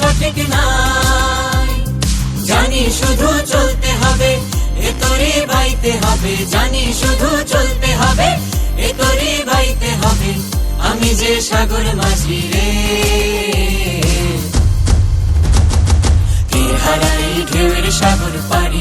সঠিক নাই। জানি শুধু চলতে হবে, এ তোরে বাইতে হবে। জানি শুধু চলতে হবে, এ তোরে বাইতে হবে। আমি যে সাগর মাঝি রে। তীর হারাই ঢেউয়ের সাগর পার